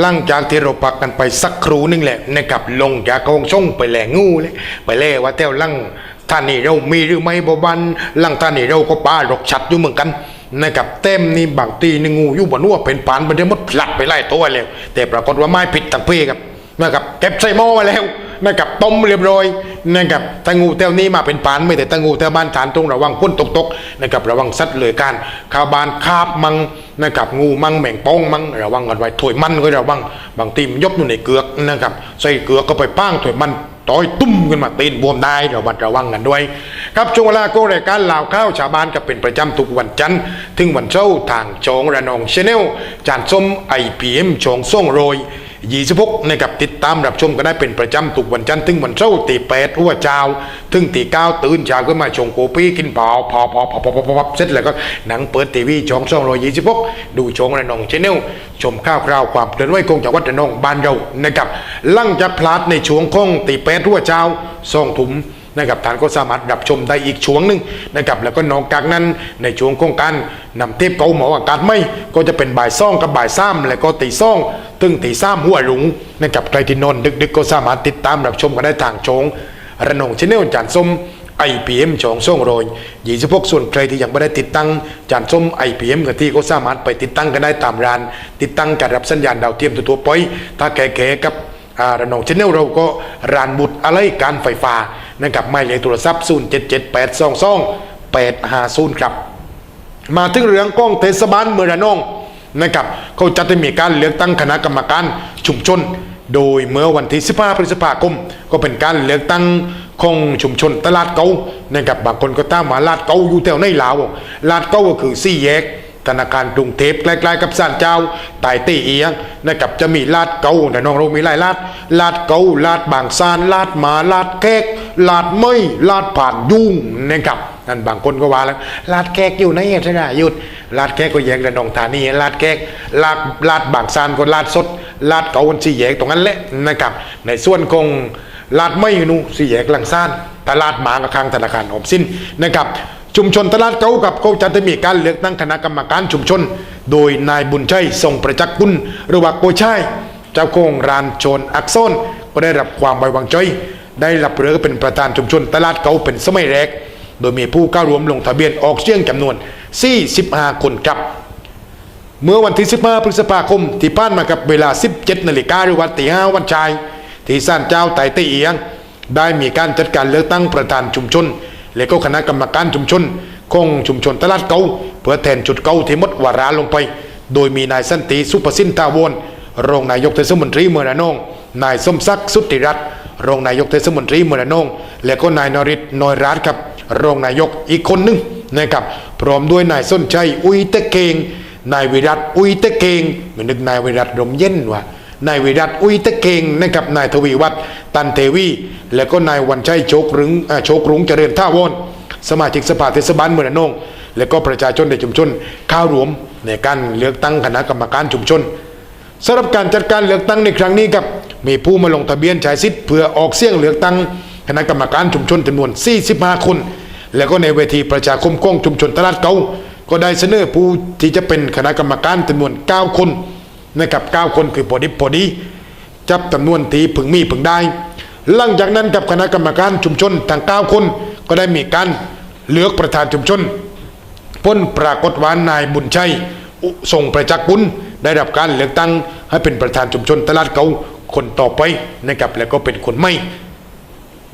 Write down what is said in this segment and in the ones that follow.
หลังจากที่เราพักกันไปสักครู่นึงแหละนะครับลงจากกองช่องไปแหล่งูเลยไปแล่ว่าแต้วลังท่านนี่เรามีหรือไม่บบันลังท่านนี่เราก็ป้ารกชัดอยู่เหมือนกันนะครับเต็มนี่บางตีนี่งูอยู่บนนัวเป็นปานมันจะมดพลัดไปไล่ตัวแล้วแต่ปรากฏว่าไม่ผิดตั้งเพครับนะครับเก็บใส่หม้อไว้แล้ว นะครับต้มเรียบร้อยนะครับตางูแต้วนี้มาเป็นปานไม่แต่ตางูแต้วบ้านฐานตรงระวังพ้นตกตกนะครับระวังสัตว์เลื้อยคลานข้าวบานคาบมังนะครับงูมังแมงป้องมังระวังกันไว้ถวยมันก็ระวังบางทีมนยกอยู่ในเกือกนะครับใส่เกือกก็ไปป้างถวยมันต่อยตุ้มขึ้นมาตีนบวมได้ระวังระวังกันด้วย ครับช่วงเวลาก็รายการลาวข้าวชาวบ้านก็เป็นประจำทุกวันจันทร์ถึงวันเสาร์ทางจองระนองชาแนลจานส้มไอพีเอ็มชองส่งโรย ยี่สิบหกนะครับติดตามรับชมก็ได้เป็นประจำทุกวันจันทร์ถึงวันเสาร์ตีแปดหัวเจ้าถึงตีเก้าตื่นเช้าก็มาชงโกปี้กินเผาพอพอพอพอพอพอพอเสร็จแล้วก็หนังเปิดทีวีช่องส่องโรยยี่สิบหกดูชงระนองชแนลชมข้าวคราวความเคลื่อนไหวของจังหวัดระนองบ้านเรานะครับลั่งจากพลาดในช่วงของตีแปดหัวเจ้าส่องถุมนะครับท่านก็สามารถรับชมได้อีกช่วงหนึ่งนะครับแล้วก็นอกจากนั้นในช่วงของการนำเทปเกาหมออากาศไม่ก็จะเป็นบ่ายซ่องกับบ่ายซ้ำแล้วก็ตีซ่อง ตึงตีซ้ำหัวหลุงนะครับใครที่นอนดึกๆก็สามารถติดตามรับชมกันได้ทางช่องระนองชแนลจานส้มไอพีเอ็มช่องส่งโรยยี่สิบหกส่วนใครที่ยังไม่ได้ติดตั้ง จานส้มไอพีเอ็มกันที่ก็สามารถไปติดตั้งกันได้ตามร้าน ติดตั้งการรับสัญญาณดาวเทียมทั่วๆไปถ้าแก่ๆกับระนองชแนลเราก็รานบุตรอะไรการไฟฟ้านะครับหมายเลขโทรศัพท์0 7 7 8 2 2 8 5 0ครับ มาถึงเรื่องกล้องเทศบาลเมืองระนอง นะครับเขาจะได้มีการเลือกตั้งคณะกรรมการชุมชน โดยเมื่อวันที่ 15 พฤษภาคม ก็เป็นการเลือกตั้งของชุมชนตลาดเกานะครับบางคนก็ตามมาลาดเกาอยู่แถวในลาวลาดเกาก็คือสี่แยกธนาคารกรุงเทพใกล้ๆกับศาลเจ้าไต่เตีเอียงนะครับจะมีลาดเกาแต่น้องเรามีหลายลาดลาดเกาลาดบางซานลาดหมาลาดแขกลาดไม่ลาดผ่านยุ่งนะครับนั่นบางคนก็ว่าแล้วลาดแขกอยู่ไหนชนะยุด ลาดแขกก็แยกระนองธานีลาดแขกลาดลาดบางซานก็ลาดสดลาดเกาสี่แยกตรงนั้นแหละนะครับในส่วนของลาดไม่นูสี่แยกลังซ่านตลาดหมากับข้างธนาคารออมสินนะครับชุมชนตลาดเก่ากับเขาจะได้มีการเลือกตั้งคณะกรรมการชุมชน โดยนายบุญชัยทรงประจักษ์กุลหรือว่าโกชัยเจ้าโคงรานโจนอักษรก็ได้รับความไว้วางใจได้รับเรือเป็นประธานชุมชนตลาดเก่าเป็นสมัยแรก โดยมีผู้เข้าร่วมลงทะเบียนออกเสียงจำนวน 45 คนครับ เมื่อวันที่ 15 พฤษภาคมที่ผ่านมากับเวลา 17 นาฬิกาหรือวันตี5วันชาย ที่ศาลเจ้าไต่เตียง ได้มีการจัดการเลือกตั้งประธานชุมชน และก็คณะกรรมการชุมชนของชุมชนตลาดเกาเพื่อแทนจุดเกาที่มดวาระลงไป โดยมีนายสันติสุปสินทาวรรองนายกเทศมนตรีเมืองระนอง นายสมศักดิ์สุติรัตน์รองนายกเทศมนตรีเมืองระนอง และก็นายนริศนอยรัตน์ครับ รองนายกอีกคนหนึ่งนะครับพร้อมด้วยนายส้นชัยอุยเตะเกงนายวิรัตอุยเตะเกงเหมือนนึกนายวิรัตรมเย็นว่ะนายวิรัตอุยตะเกงนะครับนายทวีวัฒน์ตันเทวี และก็นายวันชัยโชครึงอ่าโชครุงเจริญท่าวอนสมาชิกสภาเทศบาลเมืองนงและก็ประชาชนในชุมชนเข้ารวมในการเลือกตั้งคณะกรรมการชุมชนสำหรับการจัดการเลือกตั้งในครั้งนี้ครับมีผู้มาลงทะเบียนใช้สิทธิ์เพื่อออกเสียงเลือกตั้งคณะกรรมการชุมชนจำนวน 45 คน แล้วก็ในเวทีประชาคมกองชุมชนตลาดเก่าก็ได้เสนอผู้ที่จะเป็นคณะกรรมการจำนวน 9 คนนะครับ9คนคือพอดีพอดีจับจำนวนทีพึงมีพึงได้ หลังจากนั้นกับคณะกรรมการชุมชนทั้ง9คนก็ได้มีการเลือกประธานชุมชนพ้นปรากฏว่านายบุญชัยอุทรงประจักษ์บุญได้รับการเลือกตั้งให้เป็นประธานชุมชนตลาดเก่าคนต่อไปนะครับแล้วก็เป็นคนใหม่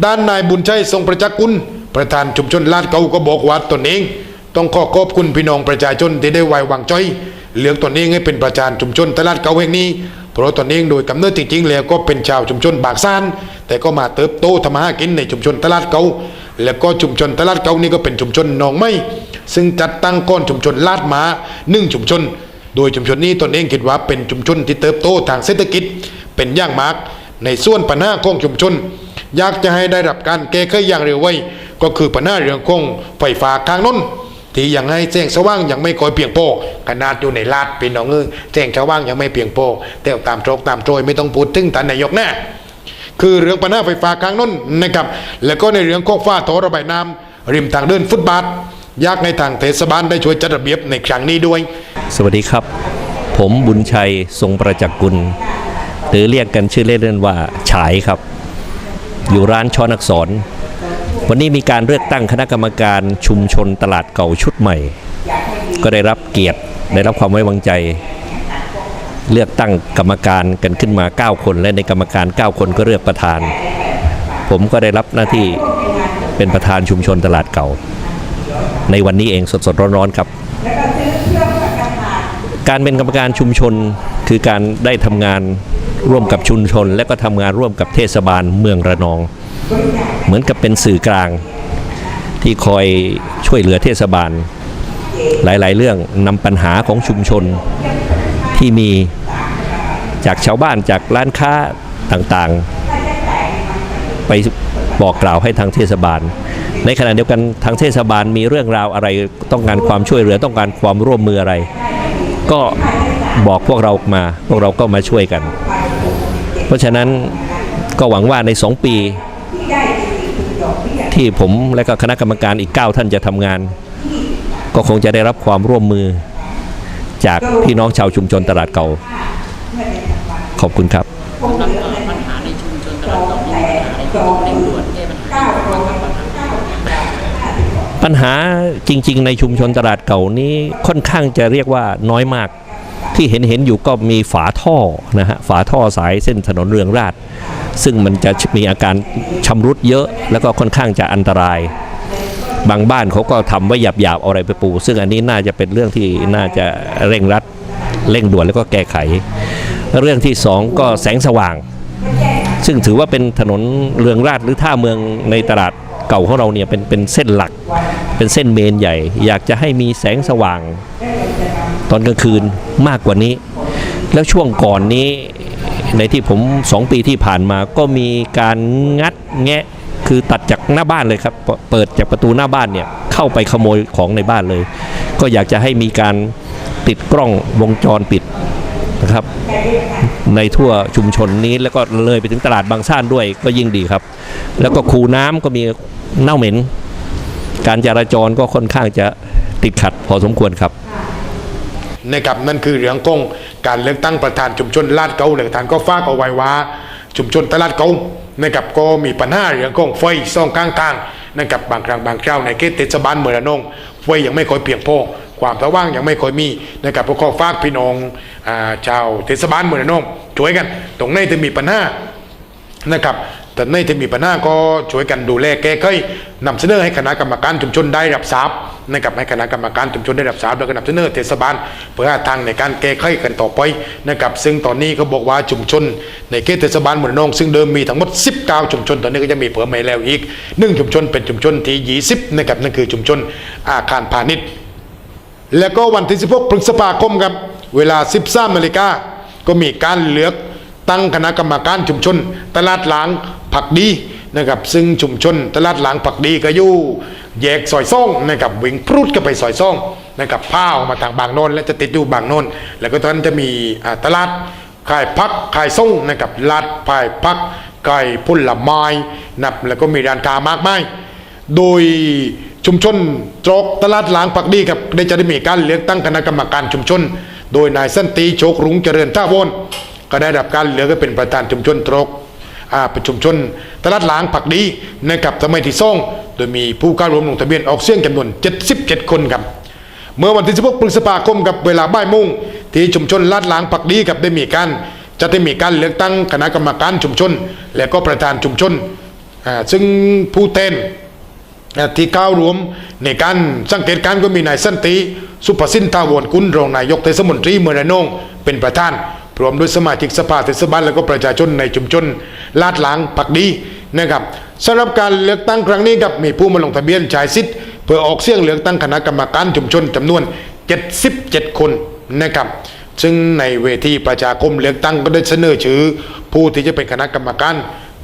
ด้านนายบุญชัยทรงประจักษ์กุลประธานชุมชนลาดเก่าก็บอกว่าตนเอง ต้องขอขอบคุณพี่น้องประชาชนที่ได้ไว้วางใจเลือกตนเองให้เป็นประธานชุมชนตลาดเก่าแห่งนี้เพราะตนเองโดยกำเนิดจริงๆแล้วก็เป็นชาวชุมชนบากซานแต่ก็มาเติบโตทำมาหากินในชุมชนตลาดเก่าแล้วก็ชุมชนตลาดเกานี่ก็เป็นชุมชนหนองไม้ซึ่งจัดตั้งก้อนชุมชนลาดหมาหนึ่งชุมชน โดยชุมชนนี้ตนเองคิดว่าเป็นชุมชนที่เติบโตทางเศรษฐกิจเป็นย่างมากในส่วนปัญหาของชุมชน อยากจะให้ได้รับการแก้ไขอย่างเร็วไว้ ก็คือปัญหาเรื่องของไฟฟ้าทางน้นที่ยังให้แจ้งสว่างยังไม่ก่อยเพียงพอขนาดอยู่ในลาดพี่น้องเอ้ยแจ้งสว่างยังไม่เพียงพอแต่ตามโจกตามโจยไม่ต้องพูดถึงท่านนายกแน่คือเรื่องปัญหาไฟฟ้าข้างน้นนะครับแล้วก็ในเรื่องของฝ้าท่อระบายน้ำริมทางเดินฟุตบาทยากในทางเทศบาลได้ช่วยจัดระเบียบในครั้งนี้ด้วย สวัสดีครับ ผมบุญชัยทรงประจักษ์กุล หรือเรียกกันชื่อเล่นว่าฉายครับ อยู่ร้านช้อนอักษร วันนี้มีการเลือกตั้งคณะกรรมการชุมชนตลาดเก่าชุดใหม่ ก็ได้รับเกียรติได้รับความไว้วางใจ เลือกตั้งกรรมการกันขึ้นมา 9 คน และในกรรมการ 9 คนก็เลือกประธาน ผมก็ได้รับหน้าที่เป็นประธานชุมชนตลาดเก่า ในวันนี้เองสดๆร้อนๆครับ การเป็นกรรมการชุมชนคือการได้ทำงาน ร่วมกับชุมชน และก็ทำงานร่วมกับเทศบาลเมืองระนอง เหมือนกับเป็นสื่อกลาง ที่คอยช่วยเหลือเทศบาล หลายๆ เรื่องนำปัญหาของชุมชนที่มีจากชาวบ้านจากร้านค้าต่างๆ ไปบอกกล่าวให้ทางเทศบาล ในขณะเดียวกันทางเทศบาลมีเรื่องราวอะไรต้องการความช่วยเหลือต้องการความร่วมมืออะไร ก็บอกพวกเรามา พวกเราก็มาช่วยกัน เพราะฉะนั้นก็หวังว่าใน 2 ปี ที่ผมและก็คณะกรรมการอีก 9 ท่านจะทำงาน ก็คงจะได้รับความร่วมมือ จากพี่น้องชาวชุมชนตลาดเก่า ขอบคุณครับปัญหาในชุมชนตลาดเก่ามีปัญหาอะไรที่ต้องเร่งด่วนแก้ปัญหาปัญหาจริง ๆ ในชุมชนตลาดเก่านี้ค่อนข้างจะเรียกว่าน้อยมาก ที่เห็นเห็นอยู่ก็มีฝาท่อนะฮะฝาท่อสายเส้นถนนเรืองราษฎร์ซึ่งมันจะมีอาการชำรุดเยอะ แล้วก็ค่อนข้างจะอันตราย บางบ้านเขาก็ทำไว้หยาบๆเอาอะไรไปปู ซึ่งอันนี้น่าจะเป็นเรื่องที่น่าจะเร่งรัดเร่งด่วนแล้วก็แก้ไข เรื่องที่สองก็แสงสว่าง ซึ่งถือว่าเป็นถนนเรืองราษฎร์หรือท่าเมืองในตลาดเก่าของเราเนี่ยเป็นเป็นเส้นหลัก เป็นเส้นเมนใหญ่ อยากจะให้มีแสงสว่าง ตอนกลางคืนมากกว่านี้ แล้วช่วงก่อนนี้ในที่ผมสองปีที่ผ่านมาก็มีการงัดแงะคือตัดจากหน้าบ้านเลยครับ เปิดจากประตูหน้าบ้านเนี่ยเข้าไปขโมยของในบ้านเลย ก็อยากจะให้มีการติดกล้องวงจรปิดนะครับ ในทั่วชุมชนนี้แล้วก็เลยไปถึงตลาดบางซ่านด้วยก็ยิ่งดีครับ แล้วก็คูน้ำก็มีเน่าเหม็น การจราจรก็ค่อนข้างจะติดขัดพอสมควรครับ นะครับนั่นคือเรื่องของการเลือกตั้งประธานชุมชนลาดเกาเลยท่านก็ฝากเอาไว้ว่า ชุมชนตลาดเกานะครับก็มีปัญหาเรื่องของไฟซ่องข้างทางนะครับบางครั้งบางคราวในเขตเทศบาลเมืองระนองไฟยังไม่ค่อยเพียงพอความสว่างยังไม่ค่อยมีนะครับพวกข้อฝากพี่น้องชาวเทศบาลเมืองระนองช่วยกัน ตรงไหนที่มีปัญหานะครับแต่ในที่มีปัญหาก็ช่วยกันดูแลแก้ไขนำเสนอให้คณะกรรมการชุมชนได้รับทราบ นะครับให้คณะกรรมการชุมชนได้รับทราบแล้วก็นำเสนอเทศบาลเพื่อหาทางในการแก้ไขกันต่อไปนะครับซึ่งตอนนี้ก็บอกว่าชุมชน ในเขตเทศบาลเมืองนอง ซึ่งเดิมมีทั้งหมด 19 ชุมชน ตอนนี้ก็จะมีเพิ่มมาแล้วอีกหนึ่งชุมชนเป็นชุมชนที่20นะครับนั่นคือชุมชนอาคารพาณิชย์ แล้วก็วันที่ 16 พฤษภาคมครับเวลา 13นาฬิกาก็มีการเลือกตั้งคณะกรรมการชุมชน ตลาดหลางผักดีนะครับซึ่งชุมชนตลาดหลางผักดีก็อยู่ แยกซอยซ่องนะครับวิ่งพรุดก็ไปซอยซ่องนะครับผ้าออกมาทางบางโนนและจะติดอยู่บางโนนแล้วก็ตอนนั้นจะมีตลาดขายพักขายส่งนะครับลาดพายพักขายผลไม้นับแล้วก็มีร้านค้ามากมายโดยชุมชนตรอกตลาดหลางปักดีครับได้จะได้มีการเลือกตั้งคณะกรรมการชุมชน โดยนายสันติโชครุ้งเจริญท่าวนก็ได้รับการเลือกเป็นประธานชุมชนตรอก เป็นชุมชนตลาดหลางปักดีนะครับสมัยที่ซ่องโดยมีผู้เข้าร่วมลงทะเบียนออกเสียงจำนวน 77 คนครับเมื่อวันที่ 16พฤษภาคมกับเวลาบ่ายโมงที่ชุมชนลาดหลางปักดีกับได้มีการจะได้มีการเลือกตั้งคณะกรรมการชุมชน และก็ประธานชุมชน ซึ่งผู้แทนที่เข้ารวมในการสังเกตการก็มีนายสันติ สุภสินทาวรกุลรองนายกเทศมนตรีเมืองระนองเป็นประธาน ร้อมด้วยสมาชิกสภาเทศบาลและก็ประชาชนในชุมชนลาดหลางปักดีนะครับสำหรับการเลือกตั้งครั้งนี้ครับมีผู้มาลงทะเบียนชายสิทธิ์เพื่อออกเสียงเลือกตั้งคณะกรรมการชุมชนจำนวน 77 คนนะครับซึ่งในเวทีประชาคมเลือกตั้งก็ได้เสนอชื่อ ผู้ที่จะเป็นคณะกรรมการ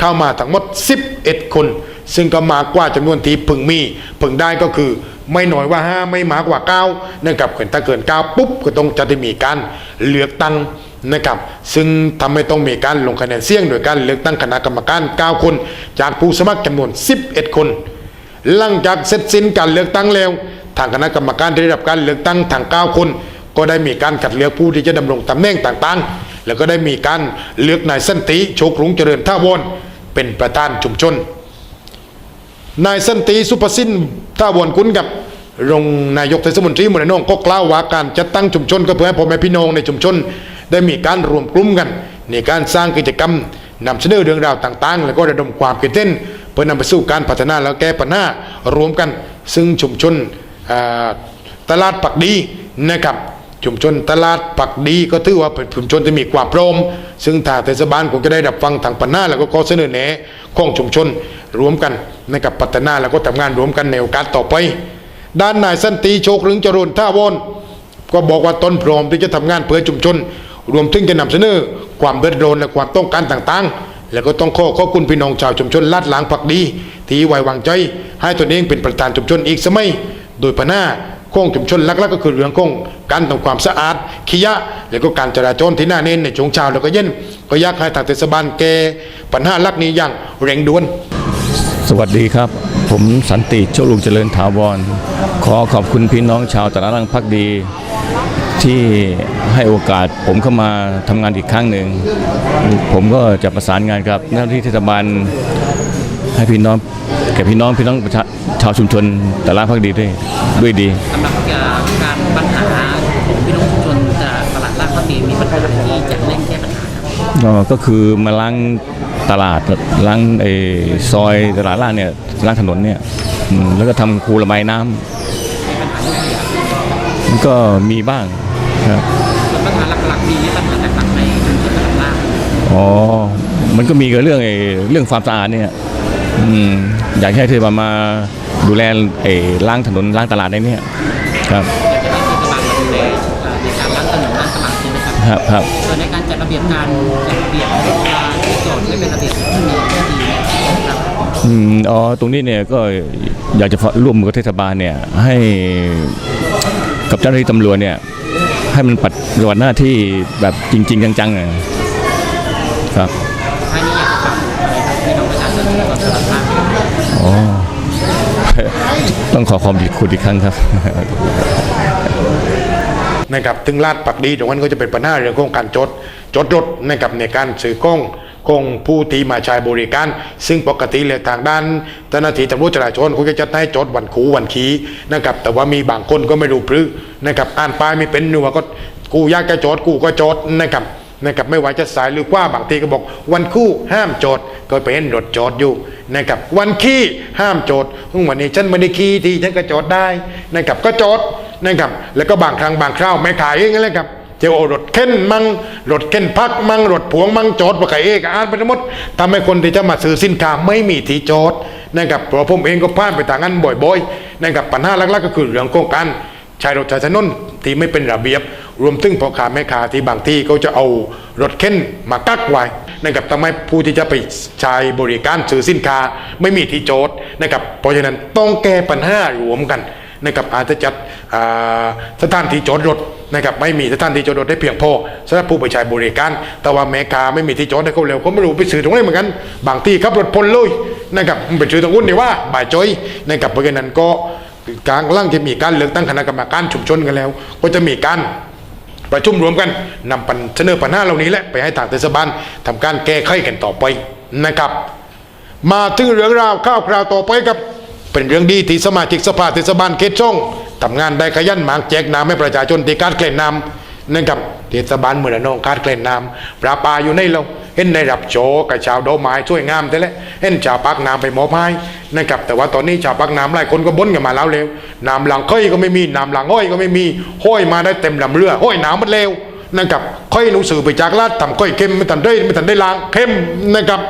เข้ามาทั้งหมด 11 คน ซึ่งก็มากกว่าจำนวนที่พึงมี พึงได้ก็คือไม่น้อยว่า 5 ไม่มากกว่า9นะครับเกินถ้าเกิน9ปุ๊บก็ต้องจะได้มีการเลือกตั้ง นะครับซึ่งทำให้ต้องมีการลงคะแนนเสียง โดยการเลือกตั้งคณะกรรมการ 9 คน จากผู้สมัครจำนวน 11 คน หลังจากเสร็จสิ้นการเลือกตั้งแล้ว ทางคณะกรรมการได้รับการเลือกตั้งทาง 9 คน ก็ได้มีการคัดเลือกผู้ที่จะดำรงตำแหน่งต่างๆ แล้วก็ได้มีการเลือกนายสันติโชครุงเจริญท่าวอนเป็นประธานชุมชน นายสันติสุภสินท่าวอนกุลกับรองนายกเทศมนตรีเมืองนองก็กล่าวว่าการจัดตั้งชุมชนก็เพื่อให้พ่อแม่พี่น้องในชุมชน ได้มีการรวมกลุ่มกัน ในการสร้างกิจกรรมนำเสนอเรื่องราวต่างๆ แล้วก็ระดมความคิดเห็นเพื่อนำไปสู่การพัฒนาแล้วแก้ปัญหารวมกัน ซึ่งชุมชนตลาดปักดีนะครับชุมชนตลาดปักดีก็ถือว่าเป็นชุมชนที่มีความพร้อม ซึ่งถ้าเทศบาลคงจะได้รับฟังทางปัญหาแล้วก็ข้อเสนอแนะของชุมชนรวมกันนะครับพัฒนาแล้วก็ทำงานรวมกันในโอกาสต่อไป ด้านนายสันติโชครึงจรุนท่าวอนก็บอกว่าตนพร้อมที่จะทำงานเพื่อชุมชน รวมถึงจะนำเสนอความเดือดร้อนและความต้องการต่างๆ แล้วก็ต้องขอขอบคุณพี่น้องชาวชุมชนลาดหลางผักดี ที่ไว้วางใจ ให้ตนเองเป็นประธานชุมชนอีกสมัย โดยพน้าของชุมชนหลักๆก็คือเรื่องของการทำความสะอาดขียะ แล้วก็การจราจรที่น้าเน้นในช่วงเช้าแล้วก็เย็นก็ยากให้ทางเทศบาลแก้ปัญหาหลักนี้อย่างเร่งด่วน สวัสดีครับ ผมสันติโชคลุงเจริญถาวร ขอขอบคุณพี่น้องชาวตะลังพักดี ที่ให้โอกาสผมเข้ามาทำงานอีกครั้งหนึ่ง ผมก็จะประสานงานกับเจ้าหน้าที่เทศบาลให้พี่น้องแก่พี่น้องพี่น้องประชาชาวชุมชนตะลังพักดีด้วยด้วยดีสำหรับการปัญหาของพี่น้องชุมชนจะตลาดลาดพร้าวดีมีปัญหาอะไรที่จะเร่งแก้ปัญหาครับอ๋อก็คือมาล้างตลาดล้างไอ้ซอยตลาดล่างเนี่ยล้างถนนเนี่ยอืมแล้วก็ทำคูระบายน้ำมันก็มีบ้าง ครับส่วนปัญหาหลักๆมีปัญหาหลักๆในชุมชนตลาดลาดอ๋อ มันก็มีกับเรื่องไอ้เรื่องความสะอาดเนี่ยอืมอยากให้เธอมามาดูแลไอ้ล้างถนนล้างตลาดในเนี่ยครับอยากจะให้เทศบาลมาดูแลเอ่อในการล้างถนนล้างตลาดใช่ไหมครับครับครับ ส่วนในการจัดระเบียบการจัดระเบียบเวลาที่จอดไม่เป็นระเบียบที่มีที่ดีเนี่ยครับอืมอ๋อตรงนี้เนี่ยก็อยากจะร่วมมือกับเทศบาลเนี่ยให้กับเจ้าหน้าที่ตำรวจเนี่ย ให้มันปฏิบัติหน้าที่แบบจริง ๆ จังๆอะครับท้ายนี้อยากจะฝากอะไรครับพี่น้องประชาชนของตลาดลาดอ๋อต้องขอความดีคุณอีกครั้งครับนะครับถึงลาดปักดีตรงนั้นก็จะเป็นปัญหาเรื่องของการจด จดรถนะครับในการสื่อกล้อง กล้องผู้ที่มาใช้บริการ ซึ่งปกติเลยทางด้านเจ้าหน้าที่ตำรวจจราจรเขาจะจัดให้จดวันคูวันขีนะครับแต่ว่ามีบางคนก็ไม่รู้พรือนะครับอ่านป้ายไม่เป็นหนัวก็กูอยากจะจดกูก็จดนะครับนะครับไม่ว่าจะสายหรือว่าบางทีก็บอกวันคู่ห้ามจดก็ไปเห็นรถจอดอยู่นะครับวันขี้ห้ามจดวันนี้ฉันไม่ได้ขี้ที่ฉันก็จดได้นะครับก็จดนะครับแล้วก็บางครั้งบางคราวแม่ขายเองนั่นแหละครับ เจ้าเอรถเข็นมังรถเข็นพักมังรถผวงมังจอดมาขายเองอ่านไปทั้งหมดทำให้คนที่จะมาซื้อสินค้าไม่มีที่จอดนะครับเพราะผมเองก็ผ่านไปทางนั้นบ่อยๆนะครับปัญหาหลักๆก็คือเรื่องของการใช้รถใช้ถนนที่ไม่เป็นระเบียบ รวมถึงพ่อค้าแม่ค้าที่บางที่เขาจะเอารถเข็นมากักไว้นะครับทำให้ผู้ที่จะไปใช้บริการซื้อสินค้าไม่มีที่จอดนะครับเพราะฉะนั้นต้องแก้ปัญหารวมกัน นะครับอาจจะจัดสถานที่จอดรถนะครับไม่มีสถานที่จอดรถได้เพียงพอสำหรับผู้ไปใช้บริการ แต่ว่าแม่ค้าไม่มีที่จอดให้เขาเร็วเขาไม่รู้ไปซื้อตรงไหนเหมือนกัน บางที่ขับรถพลเลยนะครับไปซื้อตรงนู้นดีว่าบ่ายจอยนะครับเพราะฉะนั้นก็กลางล่างจะมีการเลือกตั้งคณะกรรมการชุมชนกันแล้ว ก็จะมีการประชุมรวมกันนำปัญเสนอปัญหาเหล่านี้แหละไปให้ทางเทศบาลทำการแก้ไขกันต่อไปนะครับ มาถึงเรื่องราวข้าวคราวต่อไปครับ เป็นเรื่องดีที่สมาชิกสภาเทศบาลเขตช่องทำงานได้ขยันหมากแจกน้ำให้ประชาชนที่การเกล่นน้ำนะครับเทศบาลเมืองระนองการเกล่นน้ำปลาปลาอยู่ในเราเห็นได้รับโจกับชาวดอกไม้ช่วยงามแต่ละเห็นชาวปักน้ำไปหมอบให้นะครับแต่ว่าตอนนี้ชาวปักน้ำหลายคนก็บ่นกันมาแล้วเร็วน้ำหลังค่อยก็ไม่มีน้ำหลังห้อยก็ไม่มีห้อยมาได้เต็มลำเรือห้อยน้ำมันเร็วนะครับค่อยหนูสื่อไปจากลาดทำค่อยเข้มไม่ทันได้ไม่ทันได้ล้างเข้มนะครับ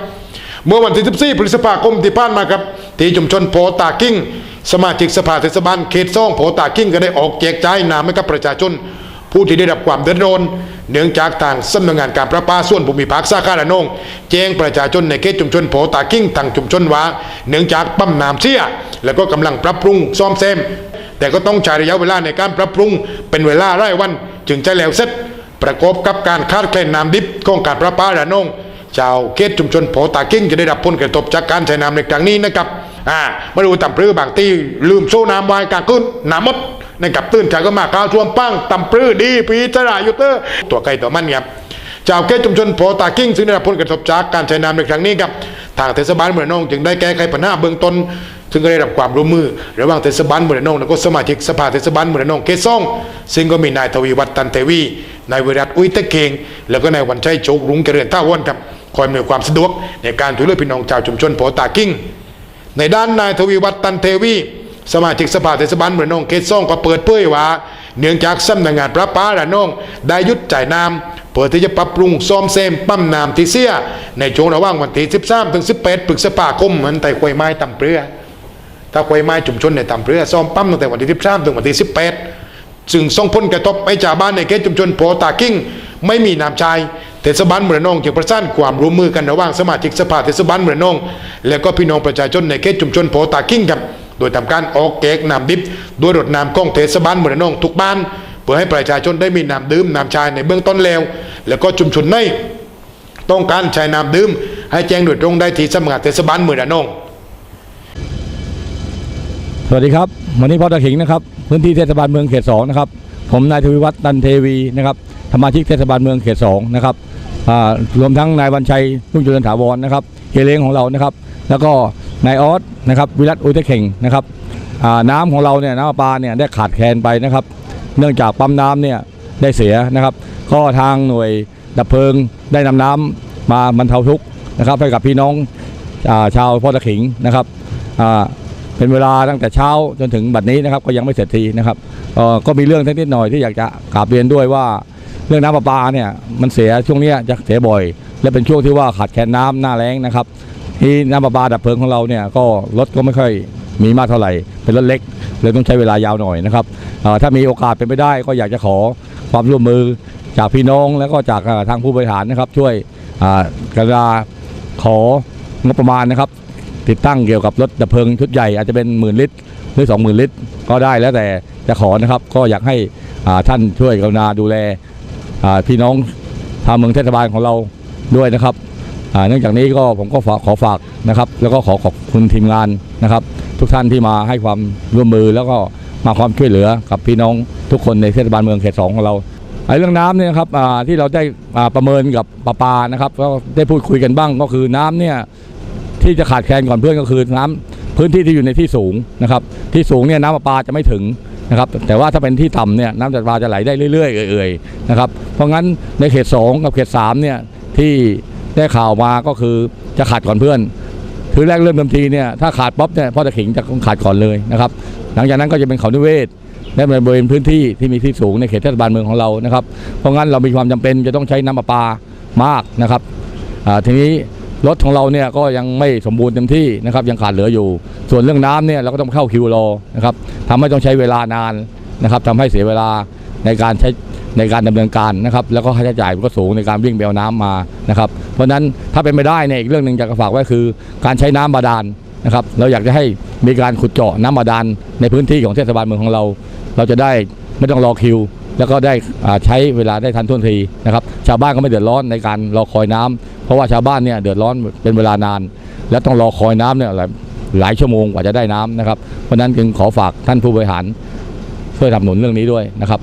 เมื่อวันที่ 14 พฤษภาคมที่ผ่านมาครับที่ชุมชนโพตากิ้ง สมาชิกสภาเทศบาลเขตซ่องโพตากิ้งก็ได้ออกแจกจ่ายน้ำให้กับประชาชน ผู้ที่ได้รับความเดือดร้อนเนื่องจากทางสำนักงานการประปาส่วนภูมิภาคสาขาระนงแจ้งประชาชนในเขตชุมชนโพตากิ้งทางชุมชนว่าเนื่องจากปั๊มน้ำเสียแล้วก็กำลังปรับปรุงซ่อมแซมแต่ก็ต้องใช้ระยะเวลาในการปรับปรุงเป็นเวลาไร่วัน จึงจะแล้วเสร็จประกอบกับการคาดแคลนน้ำดิบของการประปาระนอง ชาวเขตชุมชนโพตากิ้งจะได้รับผลกระทบจากการใช้น้ำในครั้งนี้นะครับอ่ามาดูต่ำพรื้อบางที่ลืมโซ่น้ำไว้กลางคืนน้ำมดนะครับตื่นใจก็มาก้าวท่วมปั้งตำปลื้อดีปีจรายุเตอร์ตัวไก่ตัวมันครับชาวเกตชุมชนโพตากิ้งซึ่งได้รับผลกระทบจากการใช้น้ำในครั้งนี้ครับทางเทศบาลเมืองนองจึงได้แก้ไขปัญหาเบื้องต้นซึ่งก็ได้รับความร่วมมือระหว่างเทศบาลเมืองนองและก็สมาชิกสภาเทศบาลเมืองนองเกซองซึ่งก็มีนายทวีวัฒน์ตันเทวีนายวิรัตอุ้ยตะเกงแล้วก็นายวันชัยโชครุ้งเจริญท่าวนครับ คอยอำนวยความสะดวกในการช่วยเหลือพี่น้องชาวชุมชนโพตากิ้ง ในด้านนายทวีวัฒน์ตันเทวีสมาชิกสภาเทศบาลเมืองระนองเขตซ่องก็เปิดเผยว่า เนื่องจากสำนักงานประปาระนอง ได้ยุดจ่ายน้ำเพื่อที่จะปรับปรุงซ่อมแซมปั๊มน้ำที่เสีย ในช่วงระหว่างวันที่ 13 ถึง 18 พฤษภาคมเหมือนไต่ควยไม้ตำเปรือถ้าควยไม้ชุมชนในตำเปรือซ่อมปั๊มตั้งแต่วันที่ 13 ถึงวันที่ 18 ซึ่งส่งผลกระทบให้ชาวบ้านในเขตชุมชนโพตากิ้ง ไม่มีน้ำใช้ เทศบาลเมืองนองจึงประสานความร่วมมือกันระหว่างสมาชิกสภาเทศบาลเมืองนอง และก็พี่น้องประชาชนในเขตชุมชนโพตากิ้งครับ โดยทำการออกแกกน้ำดิบด้วยรถน้ำของเทศบาลเมืองนองทุกบ้าน เพื่อให้ประชาชนได้มีน้ำดื่มน้ำใช้ในเบื้องต้นแล้ว แล้วก็ชุมชนในต้องการใช้น้ำดื่ม ให้แจ้งโดยตรงได้ที่สำนักงานเทศบาลเมืองนองสวัสดีครับวันนี้พ่อตะขิงนะครับพื้นที่เทศบาลเมืองเขตสองนะครับผมนายทวีวัฒน์ตันเทวีนะครับสมาชิกเทศบาลเมืองเขตสองนะครับ รวมทั้งนายวันชัยรุ่งเจริญถาวรนะครับเฮเลงของเรานะครับ แล้วก็นายออสนะครับวิรัตอุยเทเข่งนะครับน้ำของเราเนี่ยน้ำประปาเนี่ยได้ขาดแคลนไปนะครับ เนื่องจากปั๊มน้ำเนี่ยได้เสียนะครับ ก็ทางหน่วยดับเพลิงได้นำน้ำมาบรรเทาทุกข์นะครับให้กับพี่น้องอาชาวพ่อตะขิงนะครับเป็นเวลาตั้งแต่เช้าจนถึงบัดนี้นะครับก็ยังไม่เสร็จทีนะครับก็มีเรื่องนิดหน่อยที่อยากจะกราบเรียนด้วยว่า เรื่องน้ำประปาเนี่ยมันเสียช่วงนี้จะเสียบ่อย และเป็นช่วงที่ว่าขาดแคลนน้ำหน้าแล้งนะครับที่น้ำประปาดับเพลิงของเราเนี่ยก็รถก็ไม่ค่อยมีมากเท่าไหร่ เป็นรถเล็กเลยต้องใช้เวลายาวหน่อยนะครับถ้ามีโอกาสเป็นไปได้ก็อยากจะขอความร่วมมือจากพี่น้องแล้วก็จากทางผู้บริหารนะครับ ช่วยอ่ากรุณาของบประมาณนะครับ ติดตั้งเกี่ยวกับรถดับเพลิงชุดใหญ่อาจจะเป็นหมื่นลิตรหรือ20,000ลิตร ก็ได้แล้วแต่จะขอนะครับ ก็อยากให้ท่านช่วยกรุณาดูแล พี่น้องทางเมืองเทศบาลของเราด้วยนะครับเนื่องจากนี้ก็ผมก็ฝากขอฝากนะครับ แล้วก็ขอขอบคุณทีมงานนะครับ ทุกท่านที่มาให้ความร่วมมือแล้วก็มาความช่วยเหลือกับพี่น้องทุกคนในเทศบาลเมืองเขตสองของเราไอ้เรื่องน้ำเนี่ยครับที่เราได้ประเมินกับประปานะครับก็ได้พูดคุยกันบ้างก็คือน้ำเนี่ยที่จะขาดแคลนก่อนเพื่อนก็คือน้ำพื้นที่ที่อยู่ในที่สูงนะครับ ที่สูงเนี่ยน้ำประปาจะไม่ถึง นะครับแต่ว่าถ้าเป็นที่ต่ำเนี่ยน้ำประปาจะไหลได้เรื่อยๆเอื่อยๆนะครับเพราะงั้นในเขต2กับเขต3เนี่ยที่ได้ข่าวมาก็คือจะขาดก่อนเพื่อนคือแรกเริ่มเดิมทีเนี่ยถ้าขาดป๊อปเนี่ยพ่อตะขิงจะขาดก่อนเลยนะครับหลังจากนั้นก็จะเป็นเขานิเวศและบริเวณพื้นที่ที่มีที่สูงในเขตเทศบาลเมืองของเรานะครับเพราะงั้นเรามีความจำเป็นจะต้องใช้น้ำประปามากนะครับทีนี้ รถของเราเนี่ยก็ยังไม่สมบูรณ์เต็มที่นะครับยังขาดเหลืออยู่ ส่วนเรื่องน้ำเนี่ยเราก็ต้องเข้าคิวรอนะครับทำให้ต้องใช้เวลานานนะครับทำให้เสียเวลาในการใช้ในการดำเนินการนะครับแล้วก็ค่าใช้จ่ายก็สูงในการวิ่งเบลน้ำมานะครับเพราะฉะนั้นถ้าเป็นไปได้เนี่ยอีกเรื่องหนึ่งอยากจะฝากไว้คือ การใช้น้ำบาดาลนะครับเราอยากจะให้มีการขุดเจาะน้ำบาดาลในพื้นที่ของเทศบาลเมืองของเรา เราจะได้ไม่ต้องรอคิว แล้วก็ได้ใช้เวลาได้ทันท่วงทีนะครับชาวบ้านก็ไม่เดือดร้อนในการรอคอยน้ำ เพราะว่าชาวบ้านเนี่ยเดือดร้อนเป็นเวลานาน และต้องรอคอยน้ำเนี่ยหลายหลายชั่วโมงกว่าจะได้น้ำนะครับ เพราะฉะนั้นจึงขอฝากท่านผู้บริหารช่วยสนับสนุนเรื่องนี้ด้วยนะครับ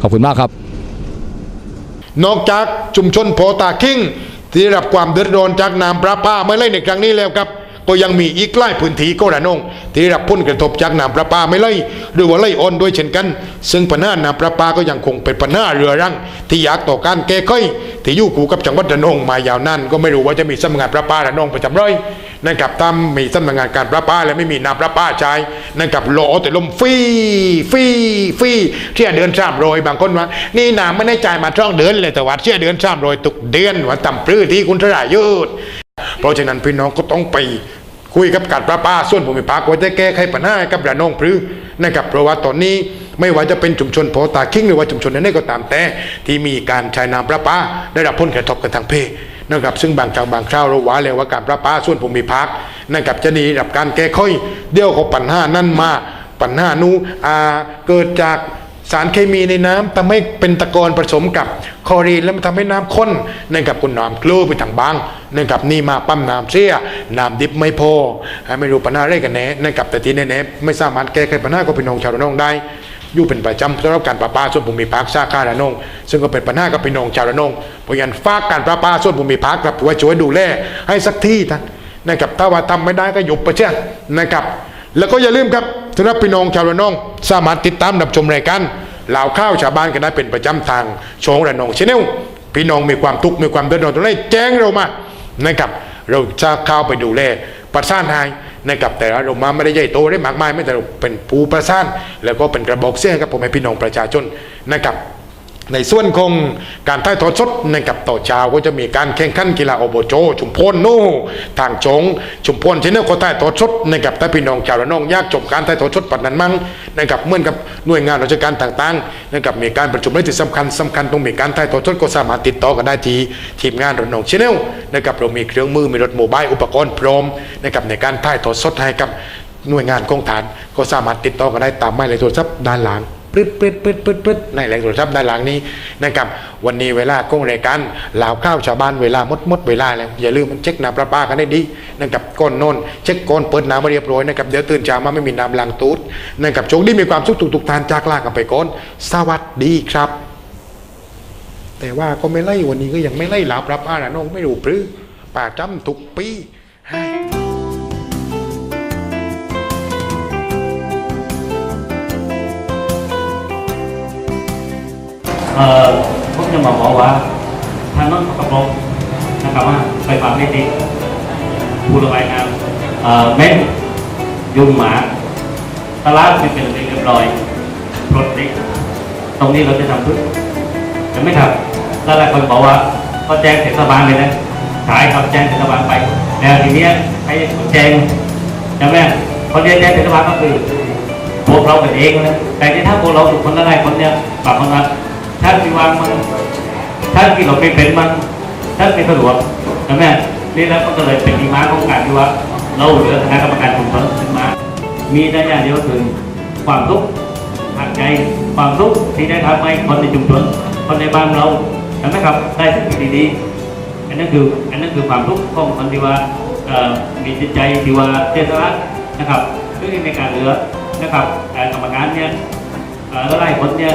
ขอบคุณมากครับ นอกจากชุมชนโพตาคิงที่ได้รับความเดือดร้อนจากน้ำประปาเมื่อไล่ในครั้งนี้แล้วครับ ก็ยังมีอีกหลายพื้นที่ก็ระนองที่ได้รับผลกระทบจากน้ำประปาไม่ไล่หรือว่าไล่อ่อนด้วยเช่นกัน ซึ่งปัญหาน้ำประปาก็ยังคงเป็นปัญหาเรือรังที่อยากต่อการแก้ไขที่อยู่คู่กับจังหวัดระนองมายาวนานก็ไม่รู้ว่าจะมีสำนักงานประปาระนองประจำร้อยนะครับตามมีสำนักงานการประปาและไม่มีน้ำประปาใช้นะครับรอแต่ลมฟรีฟรีฟรีเที่ยเดือนสามรอยบางคนว่านี่น้ำไม่ได้จ่ายมาช่องเดือนเลยแต่ว่าเที่ยเดือนสามรอยตุกเดือนว่าต่ำปลื้อที่คุณทรายยุดเพราะฉะนั้นพี่น้องก็ต้องไป คุยกับการประปาส่วนภูมิภาคว่าจะแก้ไขปัญหากับระนองพรือนะครับเพราะว่าตอนนี้ไม่ว่าจะเป็นชุมชนโพตาคิงหรือว่าชุมชนไหนก็ตามแต่ที่มีการใช้น้ำประปาได้รับผลกระทบกันทางเพศนะครับซึ่งบางครั้งบางคราวเราว่าเลยว่าการประปาส่วนภูมิภาคนะครับจะดีรับการแก้ไขเดี๋ยวก็ปัญหานั้นมาปัญหานู้อ่าเกิดจาก สารเคมีในน้ำทำให้เป็นตะกอนผสมกับคลอรีนแล้วมันทำให้น้ำข้นนะครับคุณน้ำกลูไปทางบางนะครับนี่มาปั๊มน้ำเสียน้ำดิบไม่พอไม่รู้ปัญหาอะไรกันแน่นะครับแต่ที่แน่ๆไม่สามารถแก้ไขปัญหาก็พี่น้องชาวระนองได้อยู่เป็นประจำสำหรับการประปาส่วนภูมิภาคสาขาระนอง ซึ่งก็เป็นปัญหากับพี่น้องชาวระนองเพราะฉะนั้นฝากการประปาส่วนภูมิภาคครับว่าช่วยดูแลให้สักที่ท่านนะครับถ้าว่าทำไม่ได้ก็หยุดไปเช่นะครับ แล้วก็อย่าลืมครับ สำหรับพี่น้องชาวระนอง สามารถติดตามรับชมรายการเหล่าข้าวชาวบ้านกันได้เป็นประจำทางช่องระนองชแนลพี่น้องมีความทุกข์มีความเดือดร้อนตรงไหนแจ้งเรามานะครับเราจะเข้าไปดูแลประสานให้นะครับแต่เรามาไม่ได้ใหญ่โตได้มากมายไม่แต่เราเป็นผู้ประสาน แล้วก็เป็นกระบอกเสียงครับผมให้พี่น้องประชาชนนะครับ ในส่วนของการถ่ายทอดสดนะครับต่อเช้าก็จะมีการแข่งขันกีฬาโอบโจ ชุมพลโน่ทางจง ชุมพลเชแนลก็ถ่ายทอดสดนะครับถ้าพี่น้องชาวระนองยากจบการถ่ายทอดสดปัดนั้นมั่งนะครับเหมือนกับหน่วยงานราชการต่างๆนะครับมีการประชุมในที่สำคัญสำคัญต้องมีการถ่ายทอดสดก็สามารถติดต่อกันได้ที่ทีมงานระนองเชแนลนะครับเรามีเครื่องมือมีรถโมบายอุปกรณ์พร้อมนะครับในการถ่ายทอดสดให้กับหน่วยงานกองฐานก็สามารถติดต่อกันได้ตามหมายเลขโทรศัพท์ด้านหลัง ปึดปึดปึดปึดปึดในแหล่งโทรศัพท์ด้านหลังนี้นะครับวันนี้เวลาก้งรายการลาวข้าวชาวบ้านเวลามดมดเวลาแล้วอย่าลืมมันเช็คน้ำประปากันได้ดีนะครับก้นนนเช็คก้นเปิดน้ำมาเรียบร้อยนะครับเดี๋ยวตื่นเช้ามาไม่มีน้ำล้างตูดนะครับโชคดีมีความสุขทุกๆทานจากลากันไปก่อนสวัสดีครับ แต่ว่าก็ไม่ไล่วันนี้ก็ยังไม่ไล่ลาวประปาหนะน้องไม่รู้ปรือป่าจำทุกปีให้ เอ่อผมจะมาบอกว่าทางน้องกระโปรงนะครับว่าไฟฟ้าไม่ติดผู้ระบายน้ำเอ่อเม้นยุงหมาตลาดเป็นเป็นเรียบร้อยรถเล็กตรงนี้เราจะทำเพื่อจะไม่ทำแล้วหลายคนบอกว่าก็แจ้งเทศบาลเลยนะขายครับแจ้งเทศบาลไปแล้วทีเนี้ยใครแจ้งใช่ไหมคนเรียนแจ้งเทศบาลก็คือพวกเราเป็นเองนะแต่ที่ถ้าพวกเราถูกคนละไรคนเนี้ยปรับมันนะ ท่านที่วางมันท่านที่เราไม่เป็นมันท่านไม่สะดวกใช่ไหมนี่แล้วก็เลยเป็นที่มาของการที่ว่าเราเหลือคณะกรรมการชุมชนขึ้นมา มีได้อย่างเดียวคือความทุกข์ทางใจความทุกข์ที่ได้ทำให้คนในชุมชนคนในบ้านเราใช่ไหมครับได้สิ่งดีๆอันนั้นคืออันนั้นคือความทุกข์ของคนที่ว่ามีจิตใจที่ว่าเจตนานะครับเรื่องในการเหลือนะครับแต่กรรมการเนี่ยเอ่อแล้วไล่คนเนี่ย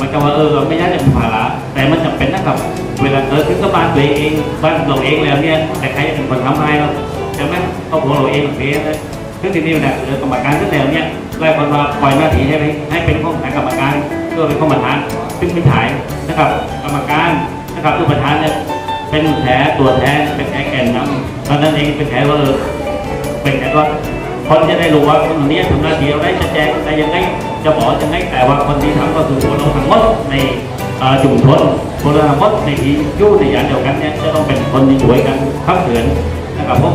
มันจะว่าเออไม่ใช่จะเป็นภาระแต่มันจำเป็นนะครับ เวลาเกิดขึ้นกับบ้านตัวเองบ้านเราเองแล้วเนี่ยแต่ใครจะเป็นคนทำให้เราใช่ไหมครอบครัวเราเองเสียเลยซึ่งทีนี้เนี่ยเออกรรมการก็แล้วเนี่ยไล่คนมาปล่อยหน้าที่ให้ให้เป็นของทากรรมการเพื่อเป็นข้อประธานซึ่งเป็นถ่ายนะครับ กรรมการนะครับผู้ประธานเนี่ยเป็นแผลตัวแทนเป็นแผลแก่นนำตอนนั้นเองเป็นแผลว่าเออเป็นแผลว่ คนจะได้รู้ว่าคนนี้ทำหน้าที่เราได้จะแจงได้ยังไงจะบอกยังไงแต่ว่าคนที่ทำก็คือคนเราทั้งหมดในเอ่อชุมชนคนเราทั้งหมดในที่อยู่ในอย่างเดียวกันเนี่ยจะต้องเป็นคนที่ช่วยกันขับเคลื่อนนะครับผม